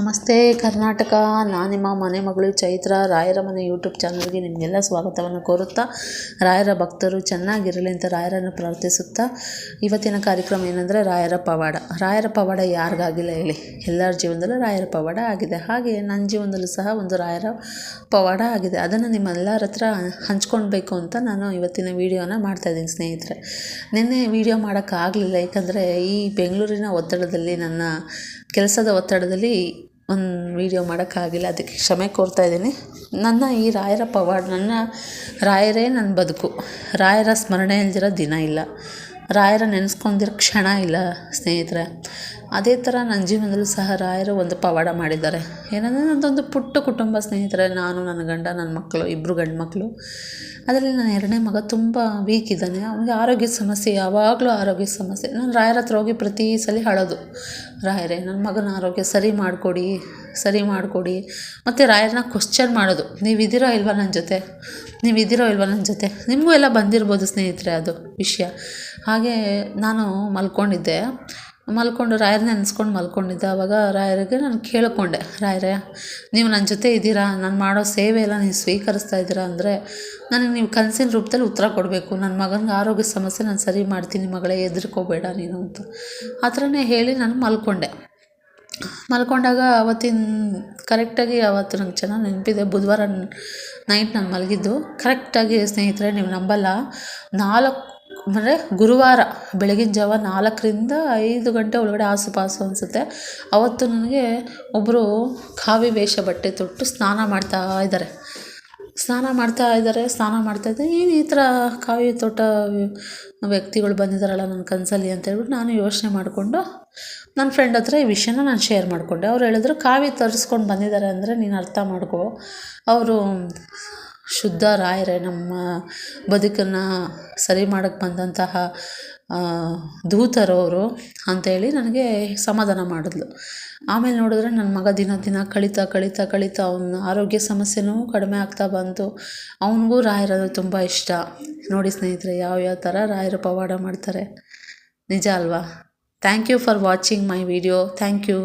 ನಮಸ್ತೆ ಕರ್ನಾಟಕ. ನಾನು ನಿಮ್ಮ ಮನೆ ಮಗಳು ಚೈತ್ರ. ರಾಯರ ಮನೆ ಯೂಟ್ಯೂಬ್ ಚಾನಲ್ಗೆ ನಿಮಗೆಲ್ಲ ಸ್ವಾಗತವನ್ನು ಕೋರುತ್ತಾ, ರಾಯರ ಭಕ್ತರು ಚೆನ್ನಾಗಿರಲಿ ಅಂತ ರಾಯರನ್ನು ಪ್ರಾರ್ಥಿಸುತ್ತಾ, ಇವತ್ತಿನ ಕಾರ್ಯಕ್ರಮ ಏನಂದರೆ ರಾಯರ ಪವಾಡ. ರಾಯರ ಪವಾಡ ಯಾರಿಗಾಗಿಲ್ಲ ಹೇಳಿ. ಎಲ್ಲರ ಜೀವನದಲ್ಲೂ ರಾಯರ ಪವಾಡ ಆಗಿದೆ. ಹಾಗೆ ನನ್ನ ಜೀವನದಲ್ಲೂ ಸಹ ಒಂದು ರಾಯರ ಪವಾಡ ಆಗಿದೆ. ಅದನ್ನು ನಿಮ್ಮೆಲ್ಲರ ಹತ್ರ ಹಂಚ್ಕೊಳ್ಬೇಕು ಅಂತ ನಾನು ಇವತ್ತಿನ ವೀಡಿಯೋನ ಮಾಡ್ತಾಯಿದ್ದೀನಿ ಸ್ನೇಹಿತರೆ. ನಿನ್ನೆ ವೀಡಿಯೋ ಮಾಡೋಕ್ಕಾಗಲಿಲ್ಲ. ಏಕೆಂದರೆ ಈ ಬೆಂಗಳೂರಿನ ಒತ್ತಡದಲ್ಲಿ ನನ್ನ ಕೆಲಸದ ಒತ್ತಡದಲ್ಲಿ ಒಂದು ವೀಡಿಯೋ ಮಾಡೋಕ್ಕಾಗಿಲ್ಲ, ಅದಕ್ಕೆ ಕ್ಷಮೆ ಕೋರ್ತಾ ಇದ್ದೀನಿ. ನನ್ನ ಈ ರಾಯರ ಪವಾಡ ನನ್ನ ರಾಯರೇ ನನ್ನ ಬದುಕು. ರಾಯರ ಸ್ಮರಣೆ ಇಲ್ದಿರೋ ದಿನ ಇಲ್ಲ. ರಾಯರ ನೆನೆಸ್ಕೊಂಡಿರೋ ಕ್ಷಣ ಇಲ್ಲ, ಸ್ನೇಹಿತರೆ. ಅದೇ ಥರ ನನ್ನ ಜೀವನದಲ್ಲೂ ಸಹ ರಾಯರು ಒಂದು ಪವಾಡ ಮಾಡಿದ್ದಾರೆ. ಏನಂದರೆ ನನ್ನದೊಂದು ಪುಟ್ಟ ಕುಟುಂಬ, ಸ್ನೇಹಿತರೆ. ನಾನು, ನನ್ನ ಗಂಡ, ನನ್ನ ಮಕ್ಕಳು ಇಬ್ಬರು ಗಂಡು ಮಕ್ಕಳು ಅದರಲ್ಲಿ ನನ್ನ ಎರಡನೇ ಮಗ ತುಂಬ ವೀಕ್ ಇದ್ದಾನೆ. ಅವನಿಗೆ ಆರೋಗ್ಯದ ಸಮಸ್ಯೆ, ಯಾವಾಗಲೂ ಆರೋಗ್ಯದ ಸಮಸ್ಯೆ. ನಾನು ರಾಯರ ಹತ್ರ ಹೋಗಿ ಪ್ರತಿ ಸಲ ಹಳೋದು, ರಾಯರೇ, ನನ್ನ ಮಗನ ಆರೋಗ್ಯ ಸರಿ ಮಾಡಿಕೊಡಿ ಸರಿ ಮಾಡಿಕೊಡಿ. ಮತ್ತು ರಾಯರನ್ನ ಕ್ವಶನ್ ಮಾಡೋದು, ನೀವು ಇದ್ದೀರೋ ಇಲ್ವಾ ನನ್ನ ಜೊತೆ? ನೀವು ಇದ್ದೀರೋ ಇಲ್ವಾ ನನ್ನ ಜೊತೆ? ನಿಮಗೂ ಎಲ್ಲ ಬಂದಿರ್ಬೋದು, ಸ್ನೇಹಿತರೆ, ಅದು ವಿಷಯ. ಹಾಗೆ ನಾನು ಮಲ್ಕೊಂಡಿದ್ದೆ. ಮಲ್ಕೊಂಡು ರಾಯರನ್ನ ನೆನೆಸ್ಕೊಂಡು ಮಲ್ಕೊಂಡಿದ್ದೆ. ಆವಾಗ ರಾಯರಿಗೆ ನಾನು ಕೇಳಿಕೊಂಡೆ, ರಾಯರೇ, ನೀವು ನನ್ನ ಜೊತೆ ಇದ್ದೀರಾ? ನಾನು ಮಾಡೋ ಸೇವೆ ಎಲ್ಲ ನೀವು ಸ್ವೀಕರಿಸ್ತಾ ಇದ್ದೀರಾ? ಅಂದರೆ, ನನಗೆ ನೀವು ಕನಸಿನ ರೂಪದಲ್ಲಿ ಉತ್ತರ ಕೊಡಬೇಕು. ನನ್ನ ಮಗನಿಗೆ ಆರೋಗ್ಯ ಸಮಸ್ಯೆ ನಾನು ಸರಿ ಮಾಡ್ತೀನಿ, ಮಗಳೇ, ಹೆದರ್ಕೋಬೇಡ ನೀನು ಅಂತ. ಆ ಥರನೇ ಹೇಳಿ ನಾನು ಮಲ್ಕೊಂಡೆ. ಮಲ್ಕೊಂಡಾಗ ಅವತ್ತಿನ, ಕರೆಕ್ಟಾಗಿ ಅವತ್ತು ನಂಗೆ ಚೆನ್ನಾಗಿ ನೆನಪಿದೆ. ಬುಧವಾರ ನೈಟ್ ನಾನು ಮಲಗಿದ್ದು, ಕರೆಕ್ಟಾಗಿ ಸ್ನೇಹಿತರೆ, ನೀವು ನಂಬಲ್ಲ. ನಾಲ್ಕು ಅಂದರೆ ಗುರುವಾರ ಬೆಳಗಿನ ಜಾವ ನಾಲ್ಕರಿಂದ ಐದು ಗಂಟೆ ಒಳಗಡೆ ಆಸುಪಾಸು ಅನಿಸುತ್ತೆ. ಅವತ್ತು ನನಗೆ ಒಬ್ಬರು ಕಾವಿ ವೇಷ ಬಟ್ಟೆ ತೊಟ್ಟು ಸ್ನಾನ ಮಾಡ್ತಾ ಇದ್ದಾರೆ. ಸ್ನಾನ ಮಾಡ್ತಾ ಇದ್ದಾರೆ, ಸ್ನಾನ ಮಾಡ್ತಾಯಿದ್ದೆ ಏನು ಈ ಥರ ಕಾವಿ ತೋಟ ವ್ಯಕ್ತಿಗಳು ಬಂದಿದ್ದಾರಲ್ಲ ನನ್ನ ಕನಸಲ್ಲಿ ಅಂತ ಹೇಳ್ಬಿಟ್ಟು ನಾನು ಯೋಚನೆ ಮಾಡಿಕೊಂಡು ನನ್ನ ಫ್ರೆಂಡ್ ಹತ್ರ ಈ ವಿಷಯನ ನಾನು ಶೇರ್ ಮಾಡಿಕೊಂಡೆ. ಅವ್ರು ಹೇಳಿದ್ರು ಕಾವಿ ತರಿಸ್ಕೊಂಡು ಬಂದಿದ್ದಾರೆ ಅಂದರೆ ನೀನು ಅರ್ಥ ಮಾಡ್ಕೋ. ಅವರು ಶುದ್ಧ ರಾಯರೇ, ನಮ್ಮ ಬದುಕನ್ನು ಸರಿ ಮಾಡಕ್ಕೆ ಬಂದಂತಹ ದೂತರು ಅವರು ಅಂಥೇಳಿ ನನಗೆ ಸಮಾಧಾನ ಮಾಡಿದ್ಲು. ಆಮೇಲೆ ನೋಡಿದ್ರೆ ನನ್ನ ಮಗ ದಿನ ದಿನ ಕಳೀತಾ ಕಳೀತಾ ಕಳೀತಾ ಅವನ ಆರೋಗ್ಯ ಸಮಸ್ಯೆನೂ ಕಡಿಮೆ ಆಗ್ತಾ ಬಂತು. ಅವನಿಗೂ ರಾಯರಂದ್ರೆ ತುಂಬ ಇಷ್ಟ. ನೋಡಿ ಸ್ನೇಹಿತರೆ ಯಾವ್ಯಾವ ಥರ ರಾಯರು ಪವಾಡ ಮಾಡ್ತಾರೆ. ನಿಜ ಅಲ್ವಾ? Thank you for watching my video thank you